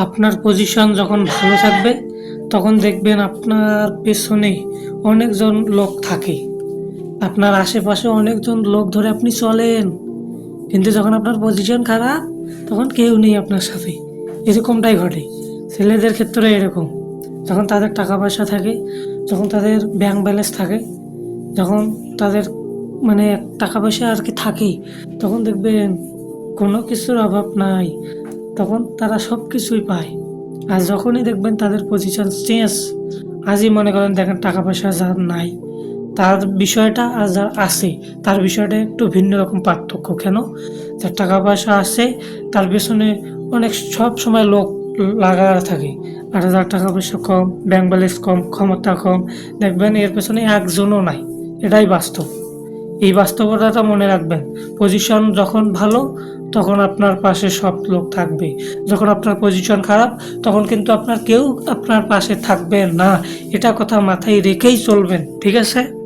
আপনার পজিশন যখন ভালো থাকবে, তখন দেখবেন আপনার পেছনে অনেকজন লোক থাকে। আপনার আশেপাশে অনেকজন লোক ধরে আপনি চলেন। কিন্তু যখন আপনার পজিশন খারাপ, তখন কেউ নেই আপনার সাথে। এরকমটাই ঘটে। ছেলেদের ক্ষেত্রে এরকম। যখন তাদের টাকা পয়সা থাকে, যখন তাদের ব্যাংক ব্যালেন্স থাকে, যখন তাদের মানে টাকা পয়সা আর কি থাকে, তখন দেখবেন কোনো কিছুর অভাব নাই। তখন তারা সব কিছুই পায়। আর যখনই দেখবেন তাদের পজিশন চেঞ্জ আজই মনে করেন দেখেন টাকা পয়সা যার নাই, তার বিষয়টা আর যার আছে, তার বিষয়টা একটু ভিন্ন রকম পার্থক্য। কেন? যার টাকা পয়সা আছে, তার পেছনে অনেক সব সময় লোক লাগা থাকে। আর যার টাকা পয়সা কম ব্যাংক ব্যালেন্স কম, ক্ষমতা কম, দেখবেন এর পেছনে একজনও নাই। এটাই বাস্তব। এই বাস্তবতাটা মনে রাখবেন। পজিশন যখন ভালো তখন আপনার পাশে সব লোক থাকবে। যখন আপনার পজিশন খারাপ, তখন কিন্তু আপনার কেউ আপনার পাশে থাকবে না। এটা কথা মাথায় রেখেই চলবেন, ঠিক আছে?